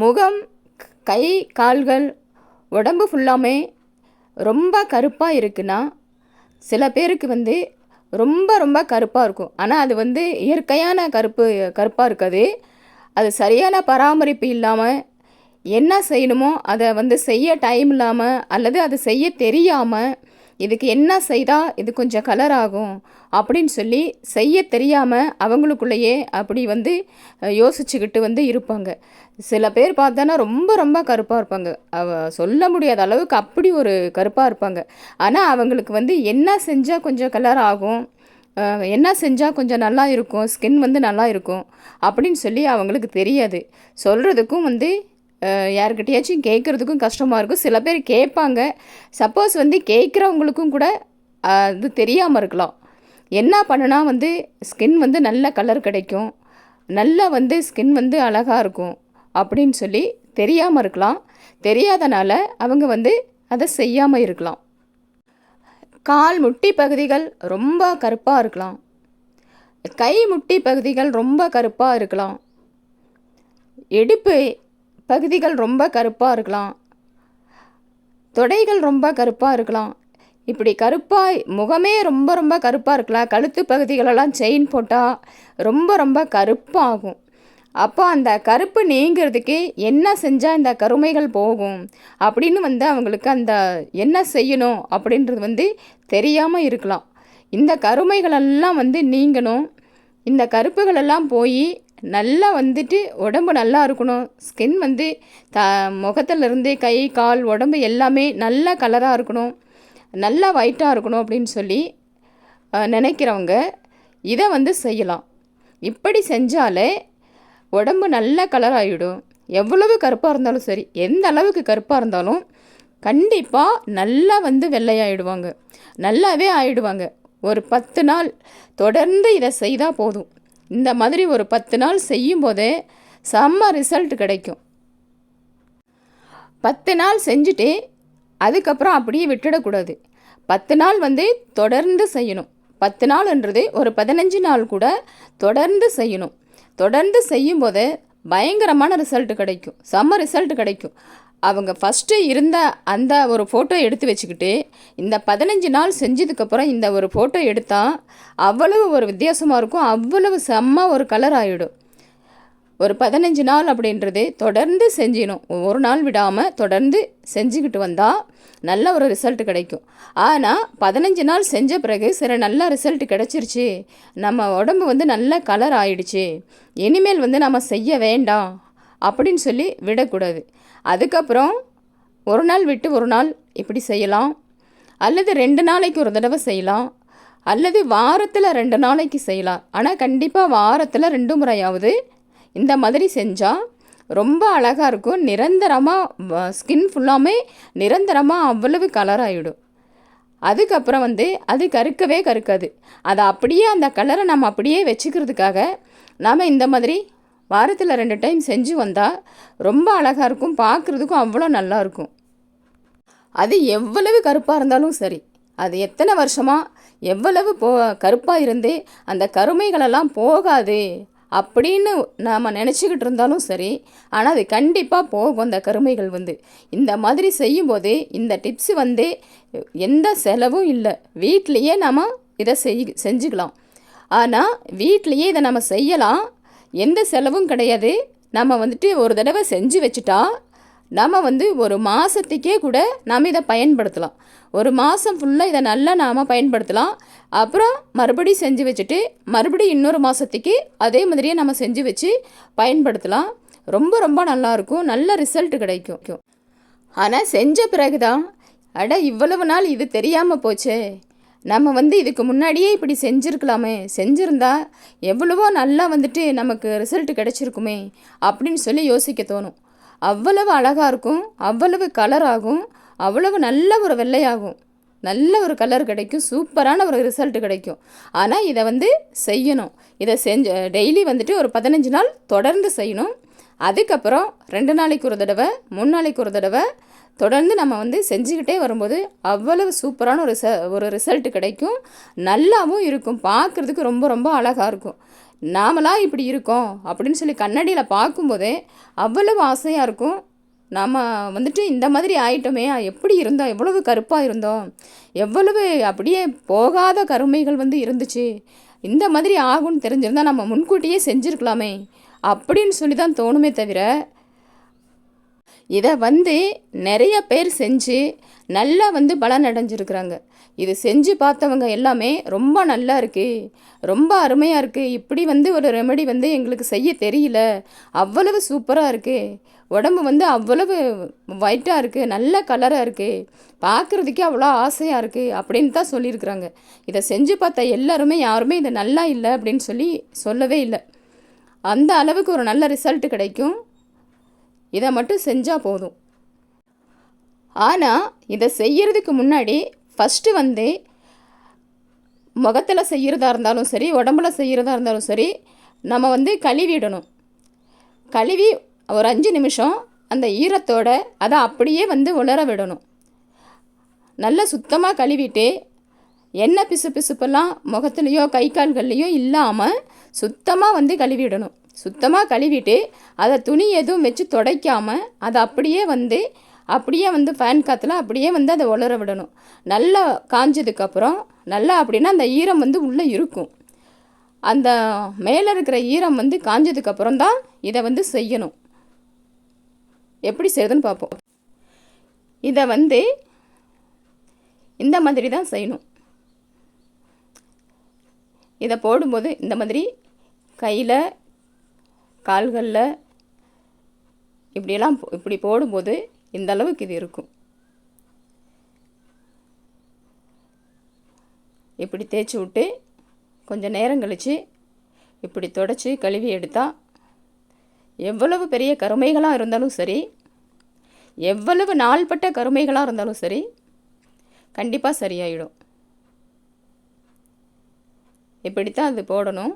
முகம் கை கால்கள் உடம்பு ஃபுல்லாமே ரொம்ப கருப்பாக இருக்குன்னா சில பேருக்கு வந்து ரொம்ப ரொம்ப கருப்பாக இருக்கும். ஆனால் அது வந்து இயற்கையான கருப்பு கருப்பாக இருக்காது. அது சரியான பராமரிப்பு இல்லாமல் என்ன செய்யணுமோ அதை வந்து செய்ய டைம் இல்லாமல் அல்லது அது செய்ய தெரியாமல் இதுக்கு என்ன செய்தால் இது கொஞ்சம் கலர் ஆகும் அப்படின்னு சொல்லி செய்ய தெரியாமல் அவங்களுக்குள்ளேயே அப்படி வந்து யோசிச்சுக்கிட்டு வந்து இருப்பாங்க. சில பேர் பார்த்தோன்னா ரொம்ப ரொம்ப கருப்பாக இருப்பாங்க. அவ சொல்ல முடியாத அளவுக்கு அப்படி ஒரு கருப்பாக இருப்பாங்க. ஆனால் அவங்களுக்கு வந்து என்ன செஞ்சால் கொஞ்சம் கலர் ஆகும் என்ன செஞ்சால் கொஞ்சம் நல்லா இருக்கும் ஸ்கின் வந்து நல்லா இருக்கும் அப்படின்னு சொல்லி அவங்களுக்கு தெரியாது. சொல்கிறதுக்கும் வந்து யாருக்கிட்டேயாச்சும் கேட்குறதுக்கும் கஷ்டமாக இருக்கும். சில பேர் கேட்பாங்க சப்போஸ் வந்து கேட்குறவங்களுக்கும் கூட அது தெரியாமல் இருக்கலாம். என்ன பண்ணுனா வந்து ஸ்கின் வந்து நல்ல கலர் கிடைக்கும். நல்லா வந்து ஸ்கின் வந்து அழகாக இருக்கும் அப்படின்னு சொல்லி தெரியாமல் இருக்கலாம். தெரியாதனால அவங்க வந்து அதை செய்யாமல் இருக்கலாம். கால் முட்டி பகுதிகள் ரொம்ப கருப்பாக இருக்கலாம். கை முட்டி பகுதிகள் ரொம்ப கருப்பாக இருக்கலாம். இடுப்பு பகுதிகள் ரொம்ப கருப்பாக இருக்கலாம். தொடைகள் ரொம்ப கருப்பாக இருக்கலாம். இப்படி கருப்பாக முகமே ரொம்ப ரொம்ப கருப்பாக இருக்கலாம் கழுத்து பகுதிகளெல்லாம் செயின் போட்டால் ரொம்ப ரொம்ப கருப்பாகும். அப்போ அந்த கருப்பு நீங்கிறதுக்கு என்ன செஞ்சால் இந்த கருமைகள் போகும்? அப்படின்னு வந்து அவங்களுக்கு அந்த என்ன செய்யணும் அப்படின்றது வந்து தெரியாமல் இருக்கலாம். இந்த கருமைகளெல்லாம் வந்து நீங்கணும். இந்த கருப்புகளெல்லாம் போய் நல்லா வந்துட்டு உடம்பு நல்லா இருக்கணும். ஸ்கின் வந்து த முகத்துலேருந்து கை கால் உடம்பு எல்லாமே நல்ல கலராக இருக்கணும். நல்லா ஒயிட்டாக இருக்கணும் அப்படின்னு சொல்லி நினைக்கிறவங்க இதை வந்து செய்யலாம். இப்படி செஞ்சாலே உடம்பு நல்ல கலர் ஆகிடும் எவ்வளவு கருப்பாக இருந்தாலும் சரி எந்த அளவுக்கு கருப்பாக இருந்தாலும் கண்டிப்பாக நல்லா வந்து வெள்ளையாயிடுவாங்க. நல்லாவே ஆயிடுவாங்க. ஒரு பத்து நாள் தொடர்ந்து இதை செய்தால் போதும். இந்த மாதிரி ஒரு பத்து நாள் செய்யும்போதே செம்ம ரிசல்ட் கிடைக்கும். பத்து நாள் செஞ்சுட்டு அதுக்கப்புறம் அப்படியே விட்டுடக்கூடாது. பத்து நாள் வந்து தொடர்ந்து செய்யணும். பத்து நாள்ன்றது ஒரு பதினஞ்சு நாள் கூட தொடர்ந்து செய்யணும். தொடர்ந்து செய்யும்போது பயங்கரமான ரிசல்ட் கிடைக்கும். செம்ம ரிசல்ட் கிடைக்கும். அவங்க ஃபஸ்ட்டு இருந்த அந்த ஒரு ஃபோட்டோ எடுத்து வச்சுக்கிட்டு இந்த பதினஞ்சு நாள் செஞ்சதுக்கப்புறம் இந்த ஒரு ஃபோட்டோ எடுத்தால் அவ்வளவு ஒரு வித்தியாசமாக இருக்கும் அவ்வளவு செம்ம ஒரு கலர் ஆகிடும் ஒரு பதினஞ்சு நாள் அப்படின்றது தொடர்ந்து செஞ்சிடணும். ஒரு நாள் விடாமல் தொடர்ந்து செஞ்சுக்கிட்டு வந்தால் நல்ல ஒரு ரிசல்ட் கிடைக்கும். ஆனால் பதினஞ்சு நாள் செஞ்ச பிறகு சில நல்ல ரிசல்ட் கிடச்சிருச்சு. நம்ம உடம்பு வந்து நல்ல கலர் ஆயிடுச்சு. இனிமேல் வந்து நம்ம செய்ய வேண்டாம் அப்படின்னு சொல்லி விடக்கூடாது. அதுக்கப்புறம் ஒரு நாள் விட்டு ஒரு நாள் இப்படி செய்யலாம். அல்லது ரெண்டு நாளைக்கு ஒரு தடவை செய்யலாம். அல்லது வாரத்தில் ரெண்டு நாளைக்கு செய்யலாம். ஆனால் கண்டிப்பாக வாரத்தில் ரெண்டு முறையாவது இந்த மாதிரி செஞ்சால் ரொம்ப அழகாக இருக்கும். நிரந்தரமாக ஸ்கின் ஃபுல்லாமே நிரந்தரமாக அவ்வளவு கலர் ஆகிடும் அதுக்கப்புறம் வந்து அது கருக்கவே கருக்காது. அதை அப்படியே அந்த கலரை நம்ம அப்படியே வச்சுக்கிறதுக்காக நாம் இந்த மாதிரி வாரத்தில் ரெண்டு டைம் செஞ்சு வந்தால் ரொம்ப அழகாக இருக்கும் பார்க்குறதுக்கும் அவ்வளோ நல்லாயிருக்கும் அது எவ்வளவு கருப்பாக இருந்தாலும் சரி. அது எத்தனை வருஷமாக எவ்வளவு போ கருப்பாக இருந்து அந்த கருமைகளெல்லாம் போகாது அப்படின்னு நாம் நினச்சிக்கிட்டு இருந்தாலும் சரி. ஆனால் அது கண்டிப்பாக போகும் அந்த கருமைகள் வந்து. இந்த மாதிரி செய்யும்போது இந்த டிப்ஸ் வந்து எந்த செலவும் இல்லை. வீட்லேயே நாம் இதை செய் செஞ்சுக்கலாம். ஆனால் வீட்லேயே இதை நம்ம செய்யலாம். எந்த செலவும் கிடையாது. நம்ம வந்துட்டு ஒரு தடவை செஞ்சு வச்சுட்டா நம்ம வந்து ஒரு மாதத்துக்கே கூட நாம் இதை பயன்படுத்தலாம். ஒரு மாதம் ஃபுல்லாக இதை நல்லா நாம் பயன்படுத்தலாம். அப்புறம் மறுபடியும் செஞ்சு வச்சுட்டு மறுபடியும் இன்னொரு மாதத்துக்கு அதே மாதிரியே நம்ம செஞ்சு வச்சு பயன்படுத்தலாம். ரொம்ப ரொம்ப நல்லாயிருக்கும் நல்ல ரிசல்ட் கிடைக்கும். ஆனால் செஞ்ச பிறகு தான் அட இவ்வளவு நாள் இது தெரியாமல் போச்சே. நம்ம வந்து இதுக்கு முன்னாடியே இப்படி செஞ்சுருக்கலாமே. செஞ்சுருந்தா எவ்வளவோ நல்லா வந்துட்டு நமக்கு ரிசல்ட் கிடைச்சிருக்குமே அப்படின்னு சொல்லி யோசிக்க தோணும். அவ்வளவு அழகாக இருக்கும் அவ்வளவு கலர் ஆகும் அவ்வளவு நல்ல ஒரு வெள்ளையாகும். நல்ல ஒரு கலர் கிடைக்கும் சூப்பரான ஒரு ரிசல்ட் கிடைக்கும். ஆனால் இதை வந்து செய்யணும். இதை செஞ்ச டெய்லி வந்துட்டு ஒரு பதினஞ்சு நாள் தொடர்ந்து செய்யணும். அதுக்கப்புறம் ரெண்டு நாளைக்கு ஒரு தடவை மூணு நாளைக்கு ஒரு தடவை தொடர்ந்து நம்ம வந்து செஞ்சுக்கிட்டே வரும்போது அவ்வளவு சூப்பரான ஒரு ச ஒரு ரிசல்ட் கிடைக்கும். நல்லாவும் இருக்கும். பார்க்குறதுக்கு ரொம்ப ரொம்ப அழகாக இருக்கும். நாமளாக இப்படி இருக்கோம் அப்படின்னு சொல்லி கண்ணாடியில் பார்க்கும்போதே அவ்வளவு ஆசையாக இருக்கும். நாம் வந்துட்டு இந்த மாதிரி ஆயிட்டோமே எப்படி இருந்தோம்? எவ்வளவு கருப்பாக இருந்தோம்? எவ்வளவு அப்படியே போகாத கருமைகள் வந்து இருந்துச்சு. இந்த மாதிரி ஆகும்னு தெரிஞ்சிருந்தால் நம்ம முன்கூட்டியே செஞ்சுருக்கலாமே அப்படின்னு சொல்லி தான் தோணுமே தவிர இதை வந்து நிறைய பேர் செஞ்சு நல்லா வந்து பலன் அடைஞ்சிருக்கிறாங்க. இது செஞ்சு பார்த்தவங்க எல்லாமே ரொம்ப நல்லா இருக்குது ரொம்ப அருமையாக இருக்குது இப்படி வந்து ஒரு ரெமெடி வந்து எங்களுக்கு செய்ய தெரியல. அவ்வளவு சூப்பராக இருக்குது உடம்பு வந்து அவ்வளவு ஒயிட்டாக இருக்குது நல்ல கலராக இருக்குது பார்க்குறதுக்கே அவ்வளோ ஆசையாக இருக்குது அப்படின்னு தான் சொல்லியிருக்கிறாங்க. இதை செஞ்சு பார்த்த எல்லாருமே யாருமே இது நல்லா இல்லை அப்படின்னு சொல்லி சொல்லவே இல்லை. அந்த அளவுக்கு ஒரு நல்ல ரிசல்ட் கிடைக்கும். இதை மட்டும் செஞ்சால் போதும். ஆனால் இதை செய்கிறதுக்கு முன்னாடி ஃபஸ்ட்டு வந்து முகத்தில் செய்கிறதா இருந்தாலும் சரி உடம்புல செய்கிறதா இருந்தாலும் சரி நம்ம வந்து கழுவிடணும். கழுவி ஒரு அஞ்சு நிமிஷம் அந்த ஈரத்தோட அதை அப்படியே வந்து உலர விடணும். நல்லா சுத்தமாக கழுவிட்டு எண்ணெய் பிசு பிசுப்பெல்லாம் முகத்துலேயோ கை கால்கள்லேயோ இல்லாமல் சுத்தமாக வந்து கழுவிடணும். சுத்தமாக கழுவிட்டு அதை துணி எதுவும் வச்சு துடைக்காமல் அதை அப்படியே வந்து அப்படியே வந்து ஃபேன் காற்றுல அப்படியே வந்து அதை உலர விடணும். நல்லா காஞ்சதுக்கப்புறம் நல்லா அப்படின்னா அந்த ஈரம் வந்து உள்ளே இருக்கும். அந்த மேலே இருக்கிற ஈரம் வந்து காஞ்சதுக்கப்புறம் தான் இதை வந்து செய்யணும். எப்படி செய்யுதுன்னு பார்ப்போம். இதை வந்து இந்த மாதிரி தான் செய்யணும். இதை போடும்போது இந்த மாதிரி கையில் கால்களில் இப்படியெல்லாம் இப்படி போடும்போது இந்த அளவுக்கு இது இருக்கும். இப்படி தேய்ச்சி விட்டு கொஞ்சம் நேரம் கழித்து இப்படி தொடச்சி கழுவி எடுத்தால் எவ்வளவு பெரிய கருமைகளாக இருந்தாலும் சரி எவ்வளவு நாள்பட்ட கருமைகளாக இருந்தாலும் சரி கண்டிப்பாக சரியாயிடும். இப்படித்தான் அது போடணும்.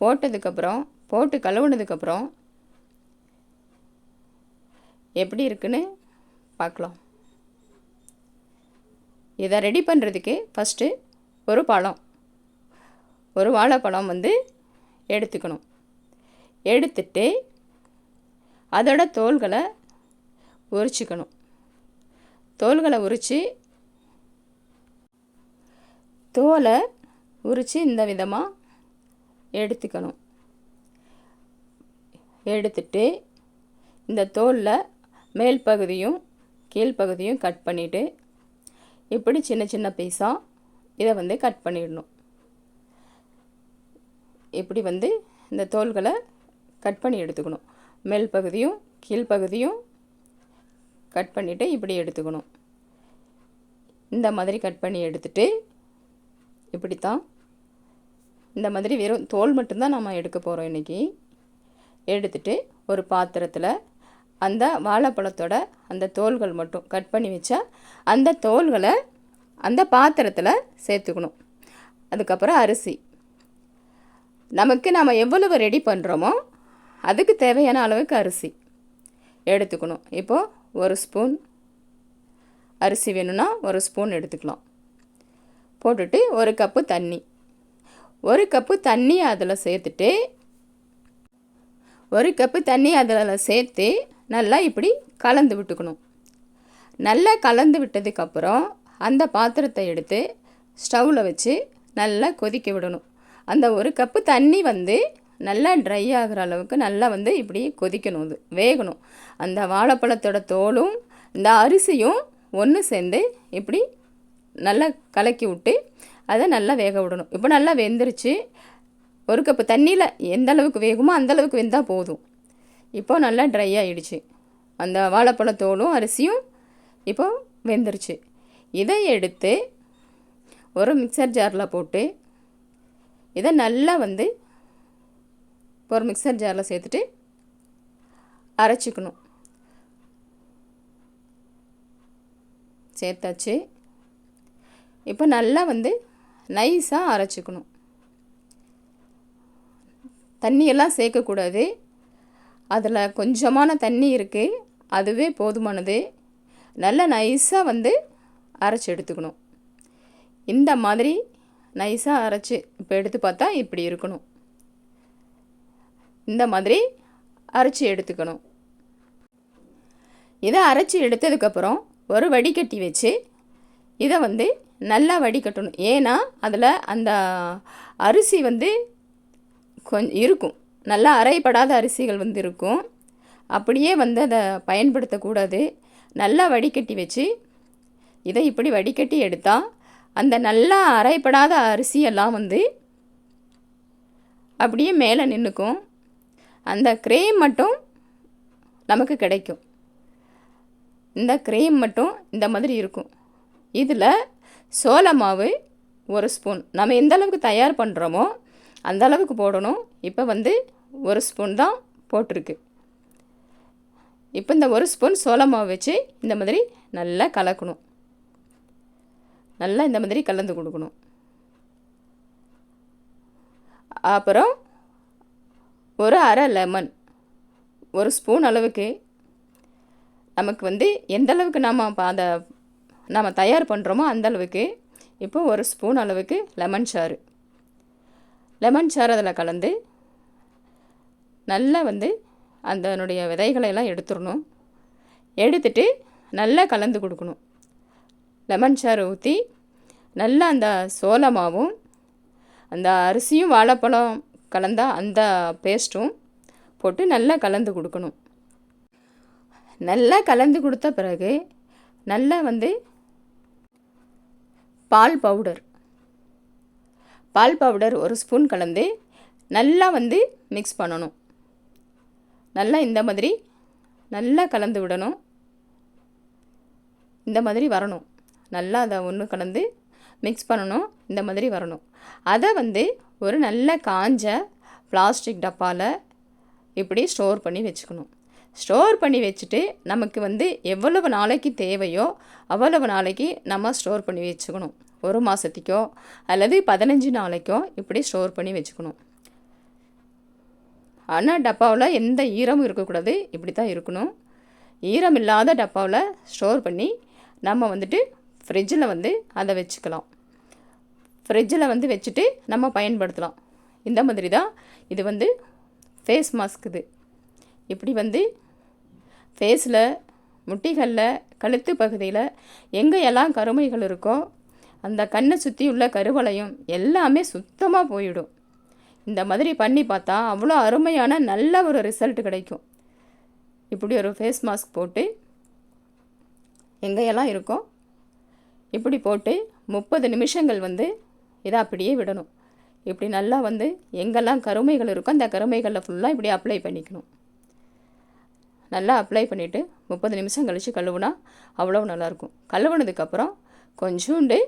போட்டதுக்கப்புறம் போட்டு கழுவுனதுக்கப்புறம் எப்படி இருக்குன்னு பார்க்கலாம். இதை ரெடி பண்ணுறதுக்கு ஃபஸ்ட்டு ஒரு பழம் ஒரு வாழைப்பழம் வந்து எடுத்துக்கணும். எடுத்துட்டு அதோட தோல்களை உரிச்சுக்கணும். தோல்களை உரித்து தோலை உரித்து இந்த விதமாக எடுத்துக்கணும். எடுத்துட்டு இந்த தோலில் மேல் பகுதியும் கீழ்ப்பகுதியும் கட் பண்ணிவிட்டு இப்படி சின்ன சின்ன பீஸாக இதை வந்து கட் பண்ணிடணும். இப்படி வந்து இந்த தோல்களை கட் பண்ணி எடுத்துக்கணும். மேல் பகுதியும் கீழ்ப்பகுதியும் கட் பண்ணிவிட்டு இப்படி எடுத்துக்கணும். இந்த மாதிரி கட் பண்ணி எடுத்துட்டு இப்படித்தான் இந்த மாதிரி வெறும் தோல் மட்டும்தான் நம்ம எடுக்க போகிறோம் இன்றைக்கி எடுத்துட்டு ஒரு பாத்திரத்தில் அந்த வாழைப்பழத்தோட அந்த தோல்கள் மட்டும் கட் பண்ணி வச்சா அந்த தோல்களை அந்த பாத்திரத்தில் சேர்த்துக்கணும். அதுக்கப்புறம் அரிசி. நமக்கு நாம் எவ்வளவு ரெடி பண்ணுறோமோ அதுக்கு தேவையான அளவுக்கு அரிசி எடுத்துக்கணும். இப்போது ஒரு ஸ்பூன் அரிசி வேணும்னா ஒரு ஸ்பூன் எடுத்துக்கலாம். போட்டுட்டு ஒரு கப்பு தண்ணி. ஒரு கப்பு தண்ணி அதில் சேர்த்துட்டு ஒரு கப்பு தண்ணி அதில் சேர்த்து நல்லா இப்படி கலந்து விட்டுக்கணும். நல்லா கலந்து விட்டதுக்கப்புறம் அந்த பாத்திரத்தை எடுத்து ஸ்டவ்வில் வச்சு நல்லா கொதிக்க விடணும். அந்த ஒரு கப்பு தண்ணி வந்து நல்லா ட்ரை ஆகிற அளவுக்கு நல்லா வந்து இப்படி கொதிக்கணும் இது வேகணும். அந்த வாழைப்பழத்தோட தோலும் இந்த அரிசியும் ஒன்று சேர்ந்து இப்படி நல்லா கலக்கி விட்டு அதை நல்லா வேக விடணும். இப்போ நல்லா வெந்துருச்சு. ஒரு கப்பு தண்ணியில் எந்த அளவுக்கு வேகுமோ அந்த அளவுக்கு வெந்தால் போதும். இப்போ நல்லா ட்ரை ஆகிடுச்சு அந்த வாழைப்பழத்தோலும் அரிசியும் இப்போ வெந்துருச்சு. இதை எடுத்து ஒரு மிக்சர் ஜாரில் போட்டு இதை நல்லா வந்து ஒரு மிக்சர் ஜாரில் சேர்த்துட்டு அரைச்சிக்கணும். சேர்த்தாச்சு. இப்போ நல்லா வந்து நைஸாக அரைச்சிக்கணும். தண்ணியெல்லாம் சேர்க்கக்கூடாது. அதில் கொஞ்சமான தண்ணி இருக்குது அதுவே போதுமானது. நல்லா நைஸாக வந்து அரைச்சி எடுத்துக்கணும். இந்த மாதிரி நைஸாக அரைச்சி இப்போ எடுத்து பார்த்தா இப்படி இருக்கணும். இந்த மாதிரி அரைச்சி எடுத்துக்கணும். இதை அரைச்சி எடுத்ததுக்கப்புறம் ஒரு வடிகட்டி வச்சு இதை வந்து நல்லா வடிகட்டணும். ஏன்னா அதில் அந்த அரிசி வந்து கொஞ்சம் இருக்கும். நல்லா அரைப்படாத அரிசிகள் வந்து இருக்கும். அப்படியே வந்து அதை பயன்படுத்தக்கூடாது. நல்லா வடிகட்டி வச்சு இதை இப்படி வடிகட்டி எடுத்தால் அந்த நல்லா அரைப்படாத அரிசியெல்லாம் வந்து அப்படியே மேலே நின்றுக்கும் அந்த க்ரேம் மட்டும் நமக்கு கிடைக்கும். இந்த க்ரேம் மட்டும் இந்த மாதிரி இருக்கும். இதில் சோள மாவு ஒரு ஸ்பூன். நம்ம எந்த அளவுக்கு தயார் பண்ணுறோமோ அந்த அளவுக்கு போடணும். இப்போ வந்து ஒரு ஸ்பூன் தான் போட்டிருக்கு. இப்போ இந்த ஒரு ஸ்பூன் சோள மாவு வச்சு இந்த மாதிரி நல்லா கலக்கணும். நல்லா இந்த மாதிரி கலந்து கொடுக்கணும். அப்புறம் ஒரு அரை லெமன் ஒரு ஸ்பூன் அளவுக்கு நமக்கு வந்து எந்த அளவுக்கு நாம் அதை நாம் தயார் பண்ணுறோமோ அந்த அளவுக்கு இப்போ ஒரு ஸ்பூன் அளவுக்கு லெமன் சாறு லெமன் சாறு அதில் கலந்து நல்லா வந்து அதனுடைய விதைகளை எல்லாம் எடுத்துடணும். எடுத்துட்டு நல்லா கலந்து கொடுக்கணும். லெமன் சாறு ஊற்றி நல்லா அந்த சோளமாகவும் அந்த அரிசியும் வாழைப்பழம் கலந்தால் அந்த பேஸ்ட்டும் போட்டு நல்லா கலந்து கொடுக்கணும். நல்லா கலந்து கொடுத்த பிறகு நல்லா வந்து பால் பவுடர். பால் பவுடர் ஒரு ஸ்பூன் கலந்து நல்லா வந்து மிக்ஸ் பண்ணணும். நல்லா இந்த மாதிரி நல்லா கலந்து விடணும். இந்த மாதிரி வரணும். நல்லா அதை ஒன்று கலந்து மிக்ஸ் பண்ணணும். இந்த மாதிரி வரணும். அதை வந்து ஒரு நல்ல காஞ்ச பிளாஸ்டிக் டப்பாவில் இப்படி ஸ்டோர் பண்ணி வச்சுக்கணும். ஸ்டோர் பண்ணி வச்சுட்டு நமக்கு வந்து எவ்வளவு நாளைக்கு தேவையோ அவ்வளவு நாளைக்கு நம்ம ஸ்டோர் பண்ணி வச்சுக்கணும். ஒரு மாதத்துக்கோ அல்லது பதினஞ்சு நாளைக்கோ இப்படி ஸ்டோர் பண்ணி வச்சுக்கணும். ஆனால் டப்பாவில் எந்த ஈரமும் இருக்கக்கூடாது. இப்படி தான் இருக்கணும். ஈரம் இல்லாத டப்பாவில் ஸ்டோர் பண்ணி நம்ம வந்துட்டு ஃப்ரிட்ஜில் வந்து அதை வச்சுக்கலாம். ஃப்ரிட்ஜில் வந்து வச்சுட்டு நம்ம பயன்படுத்தலாம். இந்த மாதிரி தான் இது வந்து ஃபேஸ் மாஸ்க் இது. இப்படி வந்து ஃபேஸில் முட்டிகளில் கழுத்து பகுதியில் எங்கேயெல்லாம் கருமைகள் இருக்கோ அந்த கண்ணை சுற்றி உள்ள கருவளையும் எல்லாமே சுத்தமாக போயிடும். இந்த மாதிரி பண்ணி பார்த்தா அவ்வளோ அருமையான நல்ல ஒரு ரிசல்ட் கிடைக்கும். இப்படி ஒரு ஃபேஸ் மாஸ்க் போட்டு எங்கேயெல்லாம் இருக்கோ இப்படி போட்டு முப்பது நிமிஷங்கள் வந்து இதை அப்படியே விடணும். இப்படி நல்லா வந்து எங்கெல்லாம் கருமைகள் இருக்கோ அந்த கருமைகளில் ஃபுல்லாக இப்படி அப்ளை பண்ணிக்கணும். நல்லா அப்ளை பண்ணிவிட்டு முப்பது நிமிஷம் கழித்து கழுவுனா அவ்வளோ நல்லாயிருக்கும் கழுவுனதுக்கப்புறம் கொஞ்சோண்டு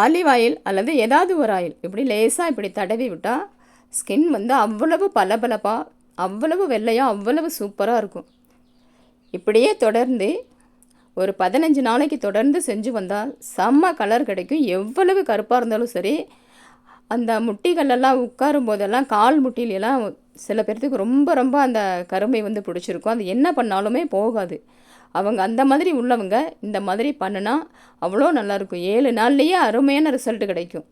ஆலிவ் ஆயில் அல்லது ஏதாவது ஒரு ஆயில் இப்படி லேசாக இப்படி தடவி விட்டால் ஸ்கின் வந்து அவ்வளவு பளபளப்பாக அவ்வளவு வெள்ளையாக அவ்வளவு சூப்பராக இருக்கும். இப்படியே தொடர்ந்து ஒரு பதினஞ்சு நாளைக்கு தொடர்ந்து செஞ்சு வந்தால் செம்ம கலர் கிடைக்கும். எவ்வளவு கருப்பாக இருந்தாலும் சரி அந்த முட்டிகளெல்லாம் உட்காரும் போதெல்லாம் கால் முட்டிலெல்லாம் சில பேர்த்துக்கு ரொம்ப ரொம்ப அந்த கருமை வந்து பிடிச்சிருக்கும். அது என்ன பண்ணாலுமே போகாது. அவங்க அந்த மாதிரி உள்ளவங்க இந்த மாதிரி பண்ணுனா அவ்வளோ நல்லாயிருக்கும் ஏழு நாள்லேயே அருமையான ரிசல்ட் கிடைக்கும்.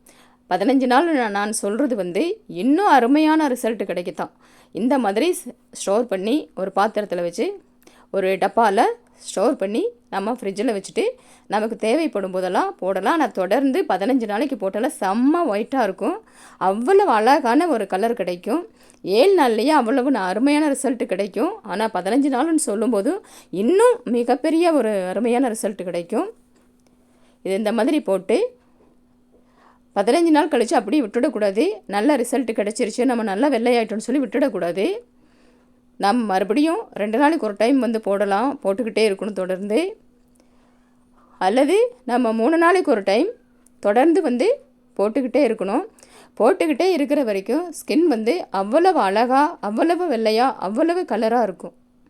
பதினஞ்சு நாள் நான் நான் சொல்கிறது வந்து இன்னும் அருமையான ரிசல்ட் கிடைக்கத்தான். இந்த மாதிரி ஸ்டோர் பண்ணி ஒரு பாத்திரத்தில் வச்சு ஒரு டப்பாவில் ஸ்டோர் பண்ணி நம்ம ஃப்ரிட்ஜில் வச்சுட்டு நமக்கு தேவைப்படும் போதெல்லாம் போடலாம். ஆனால் தொடர்ந்து பதினஞ்சு நாளைக்கு போட்டாலும் செம்ம ஒயிட்டாக இருக்கும். அவ்வளவு அழகான ஒரு கலர் கிடைக்கும். ஏழு நாள்லேயே அவ்வளவு அருமையான ரிசல்ட் கிடைக்கும். ஆனால் பதினஞ்சு நாள்னு சொல்லும்போது இன்னும் மிகப்பெரிய ஒரு அருமையான ரிசல்ட் கிடைக்கும். இது இந்த மாதிரி போட்டு பதினஞ்சு நாள் கழித்து அப்படியே விட்டுடக்கூடாது. நல்ல ரிசல்ட் கிடச்சிருச்சு. நம்ம நல்லா வெள்ளையாயிட்டோம்னு சொல்லி விட்டுடக்கூடாது. நாம் மறுபடியும் ரெண்டு நாளைக்கு ஒரு டைம் வந்து போடலாம் போட்டுக்கிட்டே இருக்கணும் தொடர்ந்து. அல்லது நம்ம மூணு நாளைக்கு ஒரு டைம் தொடர்ந்து வந்து போட்டுக்கிட்டே இருக்கணும். போட்டுக்கிட்டே இருக்கிற வரைக்கும் ஸ்கின் வந்து அவ்வளவு அழகாக அவ்வளவு வெள்ளையாக அவ்வளவு கலராக இருக்கும்.